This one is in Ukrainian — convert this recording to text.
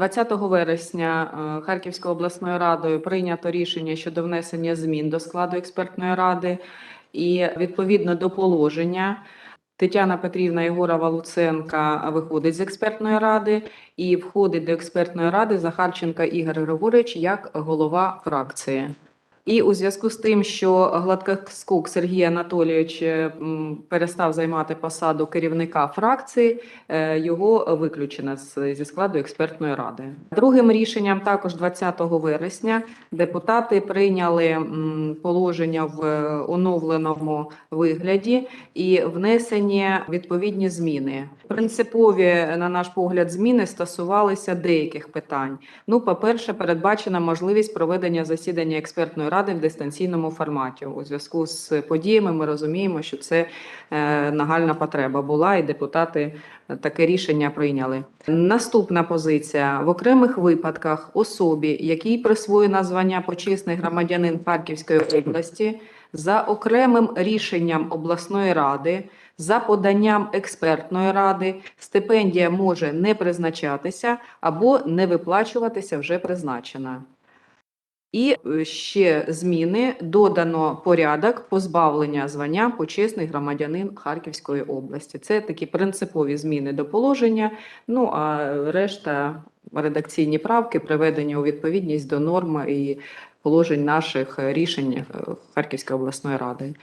20 вересня е, Харківською обласною радою прийнято рішення щодо внесення змін до складу експертної ради, і відповідно до положення Тетяна Петрівна Єгорова Луценка виходить з експертної ради і входить до експертної ради Захарченка Ігор Григорович як голова фракції. І у зв'язку з тим, що Гладкоскок Сергій Анатолійович е, перестав займати посаду керівника фракції, е, його виключено зі складу експертної ради. Другим рішенням, також 20 вересня, депутати прийняли положення в е, оновленому вигляді і внесені відповідні зміни. Принципові, на наш погляд, зміни стосувалися деяких питань. Ну, по-перше, передбачена можливість проведення засідання експертної ради в дистанційному форматі. У зв'язку з подіями ми розуміємо, що це е, нагальна потреба була, і депутати таке рішення прийняли. Наступна позиція: в окремих випадках особі, якій присвоєно звання почесний громадянин Харківської області, за окремим рішенням обласної ради. За поданням експертної ради стипендія може не призначатися або не виплачуватися вже призначена. І е, ще зміни додано порядок позбавлення звання почесний громадянин Харківської області. Це такі принципові зміни до положення. Ну а решта редакційні правки приведені у відповідність до норм і положень наших рішень е, Харківської обласної ради.